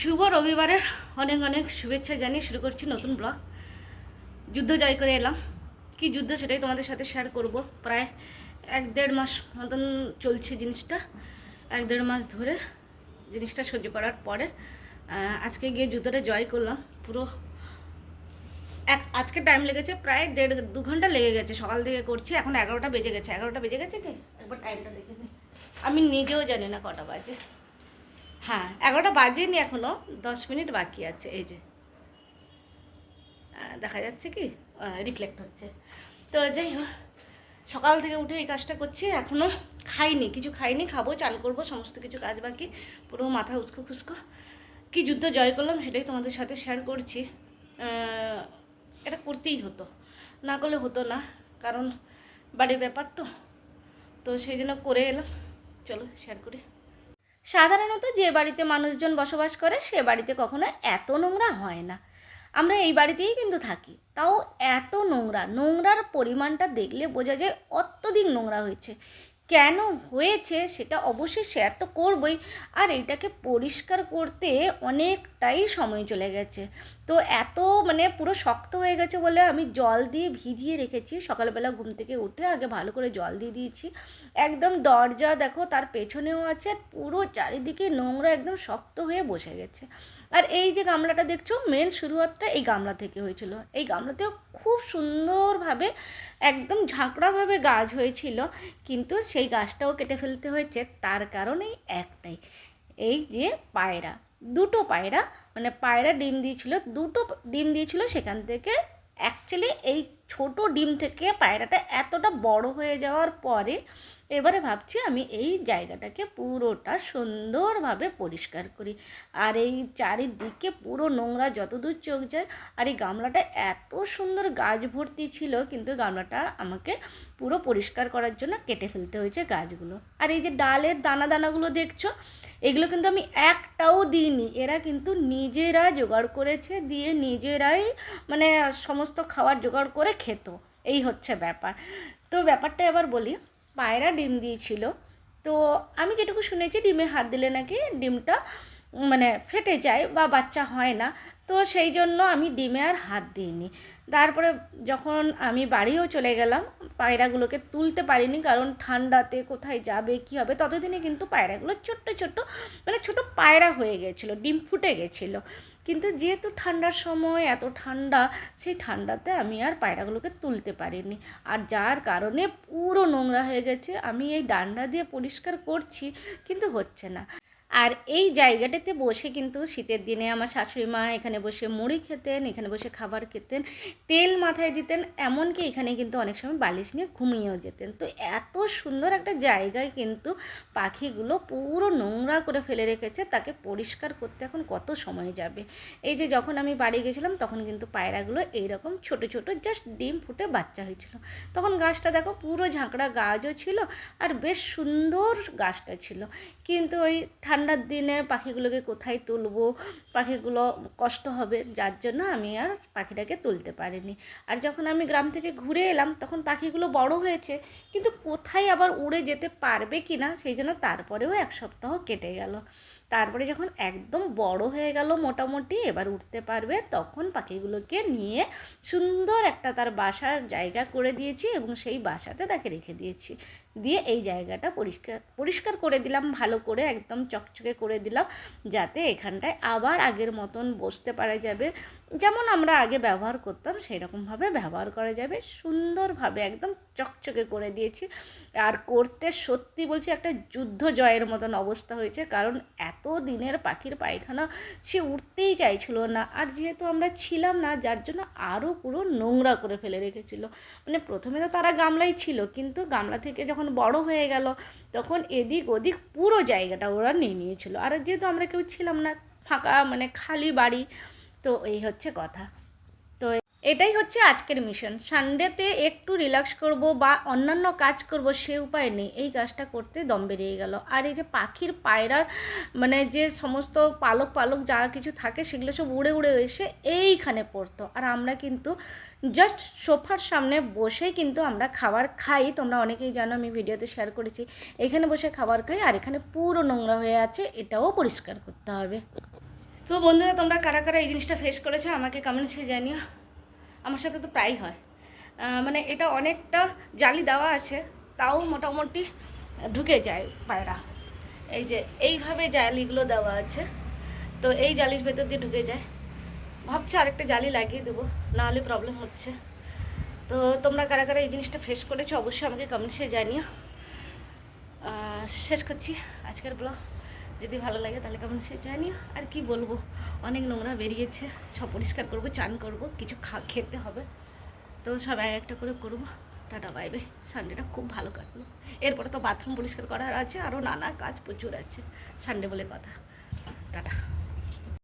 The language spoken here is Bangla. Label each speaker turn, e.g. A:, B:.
A: শুভ রবিবারের অনেক অনেক শুভেচ্ছা জানিয়ে শুরু করছি নতুন ব্লগ। যুদ্ধ জয় করে এলাম। কি যুদ্ধ সেটাই তোমাদের সাথে শেয়ার করব। প্রায় এক দেড় মাস মতন চলছে জিনিসটা। এক দেড় মাস ধরে জিনিসটা সহ্য করার পরে আজকে গিয়ে যুদ্ধটা জয় করলাম। পুরো এক, আজকে টাইম লেগেছে প্রায় দেড়, দু ঘণ্টা লেগে গেছে। সকাল থেকে করছি, এখন এগারোটা বেজে গেছে। এগারোটা বেজে গেছে কি? একবার টাইমটা দেখে আমি নিজেও জানি না কটা বাজে। হ্যাঁ এগারোটা বাজেনি এখনও, দশ মিনিট বাকি আছে, এই যে। দেখা যাচ্ছে কি? রিফ্লেক্ট হচ্ছে। তো যাই হোক, সকাল থেকে উঠে এই কাজটা করছি এখনও খাইনি, কিছু খাইনি, খাব, চান করব, সমস্ত কিছু কাজ বাকি, পুরো মাথা উস্কো খুস্কো। কী যুদ্ধ জয় করলাম সেটাই তোমাদের সাথে শেয়ার করছি। এটা করতেই হতো, না করলে হতো না, কারণ বাড়ির ব্যাপার তো। তো সেই জন্য করে এলাম। চলো শেয়ার করি। সাধারণত যে বাড়িতে মানুষজন বসবাস করে, সে বাড়িতে কখনো এত নোংরা হয় না। আমরা এই বাড়িতেই কিন্তু থাকি। তাও এত নোংরা। নোংরার পরিমাণটা দেখলে বোঝা যায় অত্যধিক নোংরা হয়েছে। কেন হয়েছে সেটা অবশ্যই শেয়ার তো করবই। আর এটাকে পরিষ্কার করতে অনেকটাই সময় চলে গেছে। তো এত মানে পুরো শক্ত হয়ে গেছে বলে আমি জল দিয়ে ভিজিয়ে রেখেছি। সকালবেলা ঘুম থেকে উঠে আগে ভালো করে জল দিয়ে দিয়েছি। একদম দরজা দেখো তার পেছনেও আছে আর পুরো চারিদিকে নোংরা একদম শক্ত হয়ে বসে গেছে। আর এই যে গামলাটা দেখছ মেন শুরুয়াতটা এই গামলা থেকে হয়েছিল। এই গামলাতেও খুব সুন্দরভাবে একদম ঝাঁকড়াভাবে গাছ হয়েছিল। কিন্তু সেই গাছটাও কেটে ফেলতে হয়েছে। তার কারণেই একটাই, এই যে পায়রা। দুটো পায়রা মানে পায়রা ডিম দিয়েছিল দুটো ডিম দিয়েছিল সেখান থেকে অ্যাকচুয়ালি এই ছোট ডিম থেকে পায়রাটা এতটা বড় হয়ে যাওয়ার পরে এবারে ভাবছি আমি এই জায়গাটাকে পুরোটা সুন্দরভাবে পরিষ্কার করি। আর এই চারিদিকে পুরো নোংরা যতদূর চোখ যায়, আর এই গামলাটা এত সুন্দর গাছ ভর্তি ছিল, কিন্তু গামলাটা আমাকে পুরো পরিষ্কার করার জন্য কেটে ফেলতে হয়েছে গাছগুলো। আর এই যে ডালের দানা দানাগুলো দেখছ, এগুলো কিন্তু আমি একটাও দিইনি। এরা কিন্তু নিজেরা জোগাড় করেছে, দিয়ে নিজেরাই মানে সমস্ত খাবার জোগাড় করে খেত। এই হচ্ছে ব্যাপার। তো ব্যাপারটা এবার বলি, পায়রা ডিম দিয়েছিল। তো আমি যেটুকু শুনেছি, ডিমে হাত দিলে নাকি ডিমটা মানে ফেটে যায় বা বাচ্চা হয় না। তো সেই জন্য আমি ডিমে আর হাত দিইনি। তারপরে যখন আমি বাড়িও চলে গেলাম, পায়রাগুলোকে তুলতে পারিনি কারণ ঠান্ডাতে কোথায় যাবে, কি হবে, ততদিনে কিন্তু পায়রাগুলো ছোট্ট ছোট্ট মানে ছোট পায়রা হয়ে গেছিল, ডিম ফুটে গেছিল। কিন্তু যেহেতু ঠান্ডার সময় এত ঠান্ডা, সেই ঠান্ডাতে আমি আর পায়রাগুলোকে তুলতে পারিনি। আর যার কারণে পুরো নোংরা হয়ে গেছে। আমি এই ডান্ডা দিয়ে পরিষ্কার করছি, কিন্তু হচ্ছে না। আর এই জায়গাটাতে বসে কিন্তু শীতের দিনে আমার শাশুড়ি মা এখানে বসে মুড়ি খেতেন, এখানে বসে খাবার খেতেন, তেল মাথায় দিতেন, এমনকি এখানে কিন্তু অনেক সময় বালিশ নিয়ে ঘুমিয়েও যেতেন। তো এত সুন্দর একটা জায়গায় কিন্তু পাখিগুলো পুরো নোংরা করে ফেলে রেখেছে, তাকে পরিষ্কার করতে এখন কত সময় যাবে? এই যে যখন আমি বাড়ি গেছিলাম, তখন কিন্তু পায়রাগুলো এইরকম ছোট ছোট জাস্ট ডিম ফুটে বাচ্চা হয়েছিল। তখন গাছটা দেখো পুরো ঝাঁকড়া গাছও ছিল আর বেশ সুন্দর গাছটা ছিল। কিন্তু ওই ঠান্ডার দিনে পাখিগুলোকে কোথায় তুলবো? পাখিগুলো কষ্ট হবে, যার জন্য আমি আর পাখিটাকে তুলতে পারিনি। আর যখন আমি গ্রাম থেকে ঘুরে এলাম, তখন পাখিগুলো বড় হয়েছে, কিন্তু কোথায় আবার উড়ে যেতে পারবে কি না সেই জন্য তারপরেও এক সপ্তাহ কেটে গেল। তারপরে যখন একদম বড় হয়ে গেল মোটামুটি, এবার উঠতে পারবে, তখন পাখিগুলোকে নিয়ে সুন্দর একটা তার বাসার জায়গা করে দিয়েছি এবং সেই বাসাতে তাকে রেখে দিয়েছি। দিয়ে এই জায়গাটা পরিষ্কার পরিষ্কার করে দিলাম, ভালো করে একদম চকচকে করে দিলাম, যাতে এখানটায় আবার আগের মতন বসতে পারা যাবে। যেমন আমরা আগে ব্যবহার করতাম সেই রকমভাবে ব্যবহার করা যাবে। সুন্দরভাবে একদম চকচকে করে দিয়েছি। আর করতে সত্যি বলছি একটা যুদ্ধ জয়ের মতন অবস্থা হয়েছে। কারণ এত দিনের পাখির পায়খানা সে উঠতেই চাইছিল না। আর যেহেতু আমরা ছিলাম না, যার জন্য আরও পুরো নোংরা করে ফেলে রেখেছিল। মানে প্রথমে তো তারা গামলাই ছিল, কিন্তু গামলা থেকে যখন বড় হয়ে গেল, তখন এদিক ওদিক পুরো জায়গাটা ওরা নিয়ে নিয়েছিল। আর যেহেতু আমরা কেউ ছিলাম না, ফাঁকা মানে খালি বাড়ি তো এই হচ্ছে কথা। তো এটাই হচ্ছে আজকের মিশন সানডেতে একটু রিল্যাক্স করব বা অন্যান্য কাজ করব, সে উপায় নেই। এই কাজটা করতে দম বেরিয়ে গেল। আর এই যে পাখির পায়রার মানে যে সমস্ত পালক পালক যা কিছু থাকে, সেগুলো সব উড়ে উড়ে এসে এইখানে পড়তো। আর আমরা কিন্তু জাস্ট সোফার সামনে বসে কিন্তু আমরা খাবার খাই। তোমরা অনেকেই জানো, আমি ভিডিওতে শেয়ার করেছি। এখানে বসে খাবার খাই, আর এখানে পুরো নোংরা হয়ে আছে, এটাও পরিষ্কার করতে হবে। তো বন্ধুরা, তোমরা কারা কারা এই জিনিসটা ফেস করেছ আমাকে কমেন্টসে জানিও। আমার সাথে তো প্রায় হয়। মানে এটা অনেকটা জালি দেওয়া আছে, তাও মোটামুটি ঢুকে যায় পায়রা। এই যে, এইভাবে জালিগুলো দেওয়া আছে, তো এই জালির ভেতর দিয়ে ঢুকে যায়। ভাবছি আরেকটা জালি লাগিয়ে দেবো নাহলে প্রবলেম হচ্ছে। তো তোমরা কারা কারা এই জিনিসটা ফেস করেছ অবশ্যই আমাকে কমেন্টসে জানিও। শেষ করছি আজকের ব্লগ যদি ভালো লাগে তাহলে কেমন সে জানিও। আর কি বলব, অনেক নোংরা বেরিয়েছে। সব পরিষ্কার করব, চান করব, কিছু খা, খেতে হবে। তো সব এক একটা করে করব। টাটা বাইবে সানডেটা খুব ভালো কাটলো। এরপরে তো বাথরুম পরিষ্কার করার আছে। আরও নানা কাজ প্রচুর আছে। সানডে বলে কথা। টাটা।